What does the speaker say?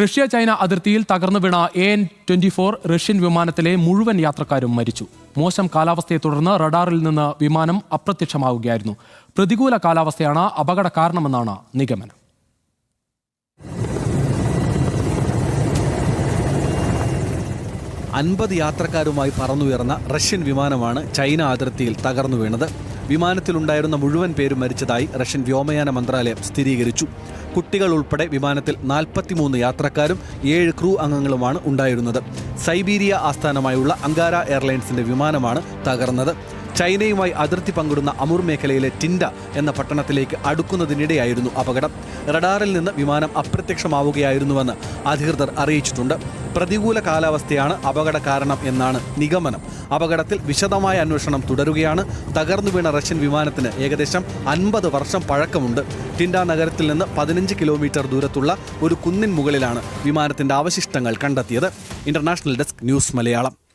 Russia China അതിർത്തിയിൽ തകർന്നു വീണ A N twenty four Russian വിമാനത്തിലെ മുഴുവൻ യാത്രക്കാരും മരിച്ചു. മോശം കാലാവസ്ഥയെ തുടർന്ന് റഡാറിൽ നിന്ന് വിമാനം അപ്രത്യക്ഷമാവുകയായിരുന്നു. പ്രതികൂല കാലാവസ്ഥയാണ് അപകട കാരണമെന്നാണ് നിഗമനം. അൻപത് യാത്രക്കാരുമായി പറന്നുയർന്ന റഷ്യൻ വിമാനമാണ് ചൈന അതിർത്തിയിൽ തകർന്നു വീണത്. വിമാനത്തിലുണ്ടായിരുന്ന മുഴുവൻ പേരും മരിച്ചതായി റഷ്യൻ വ്യോമയാന മന്ത്രാലയം സ്ഥിരീകരിച്ചു. കുട്ടികൾ ഉൾപ്പെടെ വിമാനത്തിൽ നാൽപ്പത്തിമൂന്ന് യാത്രക്കാരും ഏഴ് ക്രൂ അംഗങ്ങളുമാണ് ഉണ്ടായിരുന്നത്. സൈബീരിയ ആസ്ഥാനമായുള്ള അങ്കാര എയർലൈൻസിന്റെ വിമാനമാണ് തകർന്നത്. ചൈനയുമായി അതിർത്തി പങ്കിടുന്ന അമൂർ മേഖലയിലെ ടിൻഡ എന്ന പട്ടണത്തിലേക്ക് അടുക്കുന്നതിനിടെയായിരുന്നു അപകടം. റഡാറിൽ നിന്ന് വിമാനം അപ്രത്യക്ഷമാവുകയായിരുന്നുവെന്ന് അധികൃതർ അറിയിച്ചിട്ടുണ്ട്. പ്രതികൂല കാലാവസ്ഥയാണ് അപകട കാരണം എന്നാണ് നിഗമനം. അപകടത്തിൽ വിശദമായ അന്വേഷണം തുടരുകയാണ്. തകർന്നു വീണ റഷ്യൻ വിമാനത്തിന് ഏകദേശം അൻപത് വർഷം പഴക്കമുണ്ട്. ടിൻഡ നഗരത്തിൽ നിന്ന് പതിനഞ്ച് കിലോമീറ്റർ ദൂരത്തുള്ള ഒരു കുന്നിൻ മുകളിലാണ് വിമാനത്തിന്റെ അവശിഷ്ടങ്ങൾ കണ്ടെത്തിയത്. International desk news Malayalam.